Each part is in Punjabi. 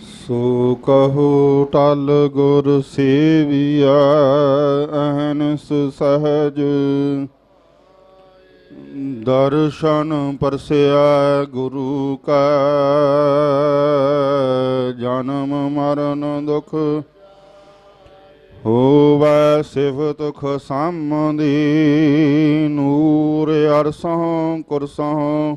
ਸੋ ਕਹੋ ਟਲ ਗੁਰ ਸੇਵੀਆ ਅਹਨਸ ਸਹਜ। ਦਰਸ਼ਨ ਪਰਸਿਆ ਗੁਰੂ ਕਾ, ਜਨਮ ਮਰਨ ਦੁਖ ਹੋਵੈ ਸਿਫਤ ਖਸਮਦੀ ਨੂਰ ਅਰਸੋਂ ਕੁਰਸੋਂ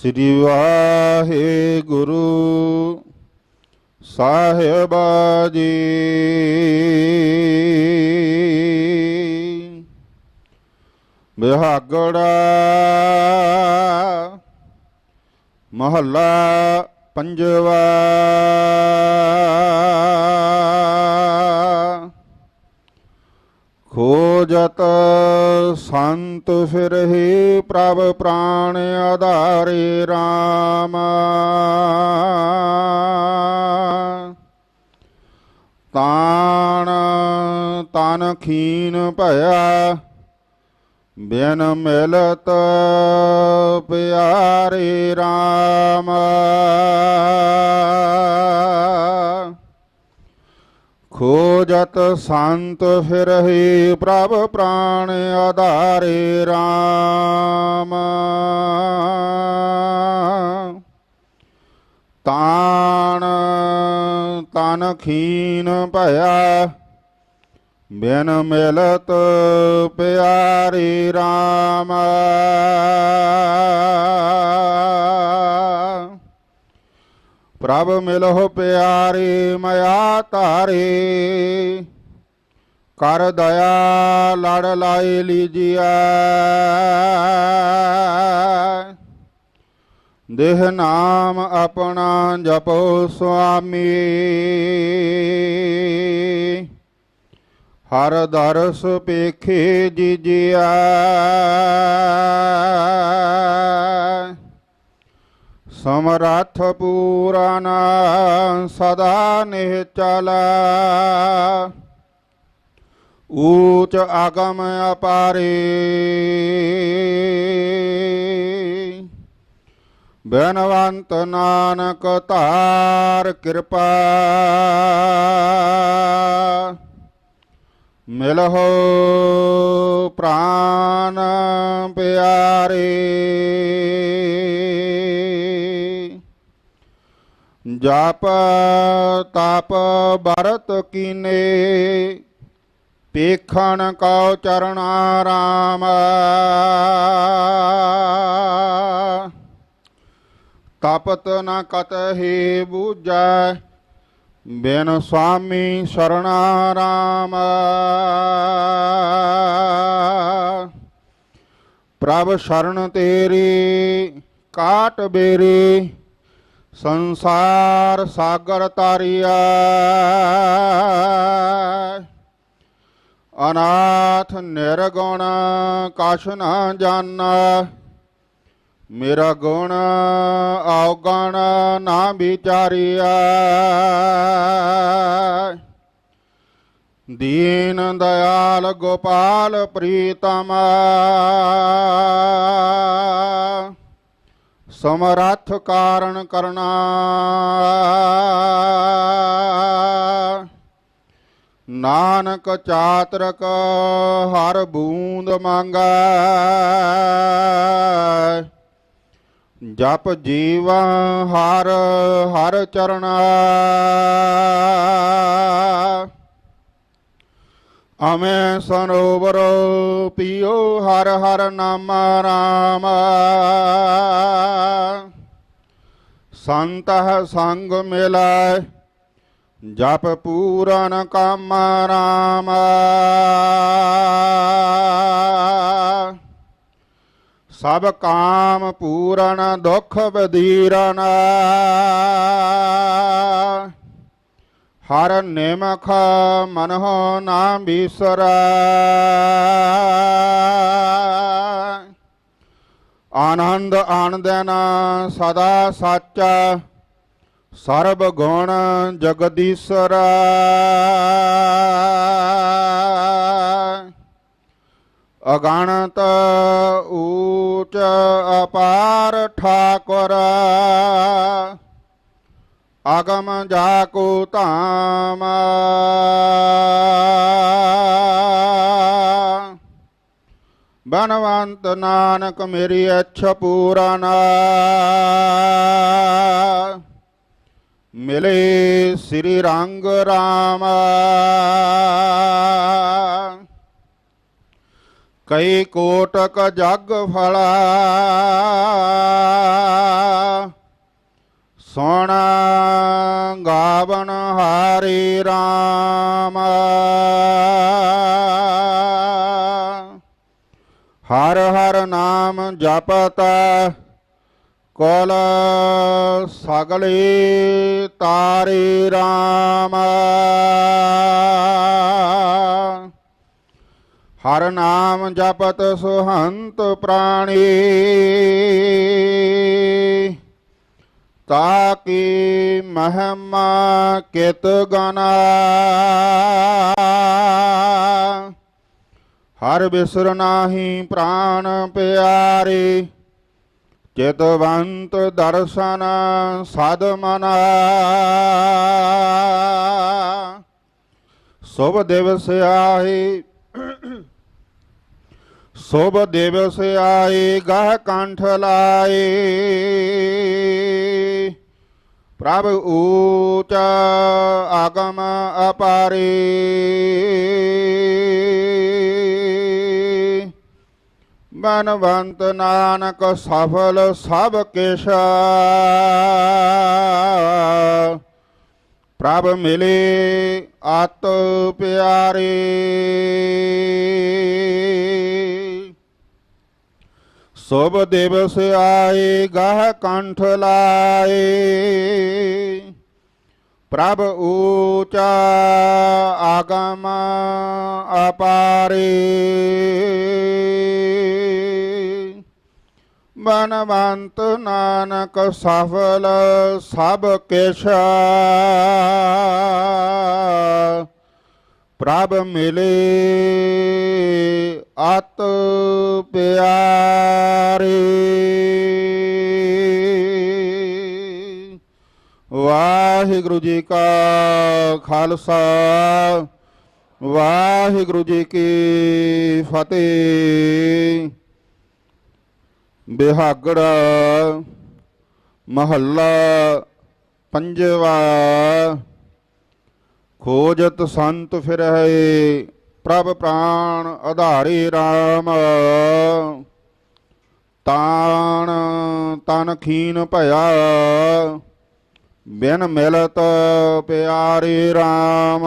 ਸ੍ਰੀ ਵਾਹਿਗੁਰੂ ਸਾਹਿਬਾ ਜੀ ਬਿਹਾਗੜਾ ਮਹੱਲਾ ਪੰਜਵਾ। ਖੋਜਤ ਸੰਤ ਫਿਰਹਿ ਪ੍ਰਭ ਪ੍ਰਾਣ ਆਧਾਰੇ RAM ਤਾਣ ਤਨ ਖੀਨ ਭਇਆ, ਬਿਨ ਮਿਲਤ ਪਿਆਰੇ RAM ਖੋਜਤ ਸੰਤ ਫਿਰਹਿ ਪ੍ਰਭ ਪ੍ਰਾਣ ਆਧਾਰੇ RAM ਤਾਣ ਤਨ ਖੀਨ ਭਇਆ, ਬਿਨ ਮਿਲਤ ਪਿਆਰੀ RAM ਪ੍ਰਭ ਮਿਲਹੁ ਪਿਆਰੀ, ਮਾਇਆ ਧਾਰੇ। ਕਰ ਦਇਆ, ਲੜ ਲਾਈ ਲੀਜੀਐ। ਦੇਹ ਨਾਮ ਆਪਣਾ ਜਪੋ ਸੁਆਮੀ। ਹਰ ਦਰਸ ਪੇਖੇ ਜੀਜਿਆ ਸਮਰੱਥ ਪੂਰਨ ਸਦਾ ਨਿਹਚਲ ਊਚ ਆਗਮ ਅਪਾਰੇ। ਬਨਵੰਤ ਨਾਨਕ ਧਾਰ ਕਿਰਪਾ। ਮਿਲਹੁ ਪ੍ਰਾਨ ਪਿਆਰੇ। ਜਪ ਤਪ ਬਰਤ ਕੀਨੇ, ਪੇਖਣ ਕਉ ਚਰਣਾ ਰਾਮ ਤਪਤ ਨ ਕਤਹਿ ਬੂਝੈ, ਬਿਨ ਸੁਆਮੀ ਸਰਣਾ ਰਾਮ ਪ੍ਰਭ ਸ਼ਰਨ ਤੇਰੀ, ਕਾਟ ਬੇਰੀ ਸੰਸਾਰ ਸਾਗਰ ਤਾਰਿਆ ਅਨਾਥ ਨਿਰਗੁਣ ਕਛ ਨਾ ਜਾਣਾ ਮੇਰਾ ਗੁਣ ਔਗਣ ਨਾ ਵਿਚਾਰਿਆ ਦੀਨ ਦਇਆਲ ਗੋਪਾਲ ਪ੍ਰੀਤਮ। ਸਮਰੱਥ ਕਾਰਨ ਕਰਨਾ। ਨਾਨਕ ਚਾਤਰਕ ਹਰ ਬੂੰਦ ਮੰਗੈ। ਜਪ ਜੀਵਾ ਹਰ ਹਰ ਚਰਣਾ। ਅਮੇ ਸਰੋਵਰ ਪੀਓ ਹਰ ਹਰ ਨਾਮ ਰਾਮ। ਸੰਤਹ ਸੰਗ ਮਿਲਾਇ, ਜਪ ਪੂਰਨ ਕਾਮ ਰਾਮ। ਸਭ ਕਾਮ ਪੂਰਨ ਦੁਖ ਬਦੀਰਨ ਹਰ ਨੇਮਖ ਮਨਹੁ ਨਾਮ ਬੀਸਰ ਆਨੰਦ ਆਨੰਦਨ ਸਦਾ ਸੱਚ, ਸਰਬ ਗੁਣ ਜਗਦੀਸ਼ਰ। ਅਗਣਤ ਊਚ ਅਪਾਰ ਠਾਕੁਰ। ਆਗਮ ਜਾ ਕੋ ਧਾਮ। ਬਨਵੰਤ ਨਾਨਕ ਮੇਰੀ ਅੱਛ ਪੂਰਨ। ਮਿਲੇ ਸ੍ਰੀ ਰੰਗ ਰਾਮ। ਕਈ ਕੋਟਕ ਜਗ ਫਲਾ। ਸੁਣ ਗਾਵਨ ਹਾਰੀ ਰਾਮ। ਹਰ ਹਰ ਨਾਮ ਜਪਤ ਕੋਲ ਸਗਲੇ ਤਾਰੇ ਰਾਮ। ਹਰ ਨਾਮ ਜਪਤ ਸੁਹੰਤ ਪ੍ਰਾਣੀ। ਤਾਕੀ ਮਹਿਮਾ ਕਿਤ ਗਨਾ। ਹਰ ਬਿਸਰ ਨਾਹੀ ਪ੍ਰਾਨ ਪਿਆਰੇ, ਚਿਤਵੰਤ ਦਰਸ਼ਨ ਸਦ ਮਨਾ। ਸੁਭ ਦਿਵਸ ਆਏ ਸੁਭ ਦਿਵਸ ਆਏ, ਗਾਹ ਕੰਠ ਲਾਏ। ਪ੍ਰਭ ਊਚ ਆਗਮ ਅਪਾਰੇ। ਬਨਵੰਤ ਨਾਨਕ ਸਫਲ ਸਭ ਕਿਛ ਪ੍ਰਭ ਮਿਲੇ ਆਤ ਪਿਆਰੇ। ਸੋਭ ਦਿਵਸ ਆਏ, ਗਾਹ ਕੰਠ ਲਾਏ। ਪ੍ਰਭ ਊਚਾ ਆਗਮ ਅਪਾਰੇ। ਬਨਵੰਤ ਨਾਨਕ ਸਫਲ ਸਭ ਕਿਛ ਪ੍ਰਭ ਮਿਲੇ, ਅਤ ਪਿਆਰੇ। ਵਾਹਿਗੁਰੂ ਜੀ ਕਾ ਖਾਲਸਾ, ਵਾਹਿਗੁਰੂ ਜੀ ਕੀ ਫਤਿਹ। ਬਿਹਾਗੜਾ ਮਹੱਲਾ ਪੰਜਵਾ ਖੋਜਤ ਸੰਤ ਫਿਰਹਿ, ਪ੍ਰਭ ਪ੍ਰਾਣ ਆਧਾਰੇ RAM ਤਾਣ ਤਨ ਖੀਨ ਭਇਆ, ਬਿਨ ਮਿਲਤ ਪਿਆਰੇ RAM